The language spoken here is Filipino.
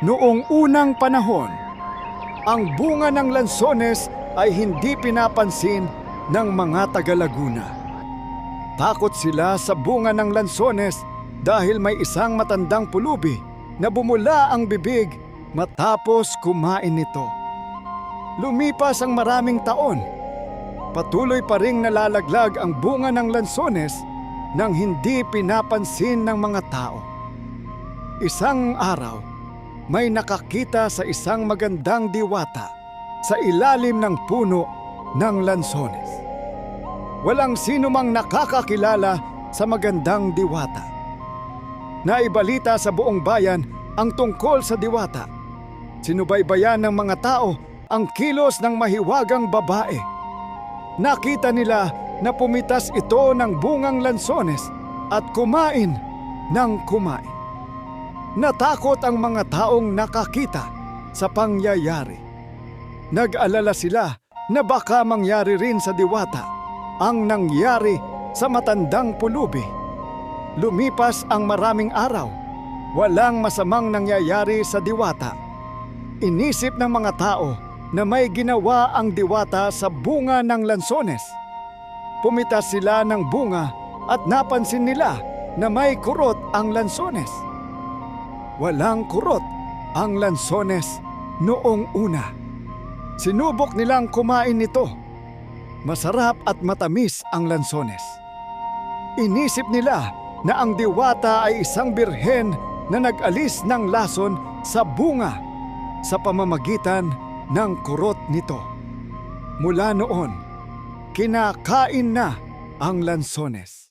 Noong unang panahon, ang bunga ng lansones ay hindi pinapansin ng mga taga-Laguna. Takot sila sa bunga ng lansones dahil may isang matandang pulubi na bumula ang bibig matapos kumain nito. Lumipas ang maraming taon. Patuloy pa ring nalalaglag ang bunga ng lansones nang hindi pinapansin ng mga tao. Isang araw, may nakakita sa isang magandang diwata sa ilalim ng puno ng lansones. Walang sino mang nakakakilala sa magandang diwata. Naibalita sa buong bayan ang tungkol sa diwata. Sinubaybayan ng mga tao ang kilos ng mahiwagang babae. Nakita nila na pumitas ito ng bungang lansones at kumain ng kumain. Natakot ang mga taong nakakita sa pangyayari. Nag-alala sila na baka mangyari rin sa diwata ang nangyari sa matandang pulubi. Lumipas ang maraming araw. Walang masamang nangyayari sa diwata. Inisip ng mga tao na may ginawa ang diwata sa bunga ng lansones. Pumitas sila ng bunga at napansin nila na may kurot ang lansones. Walang kurot ang lansones noong una. Sinubok nilang kumain nito. Masarap at matamis ang lansones. Inisip nila na ang diwata ay isang birhen na nag-alis ng lason sa bunga sa pamamagitan ng kurot nito. Mula noon, kinakain na ang lansones.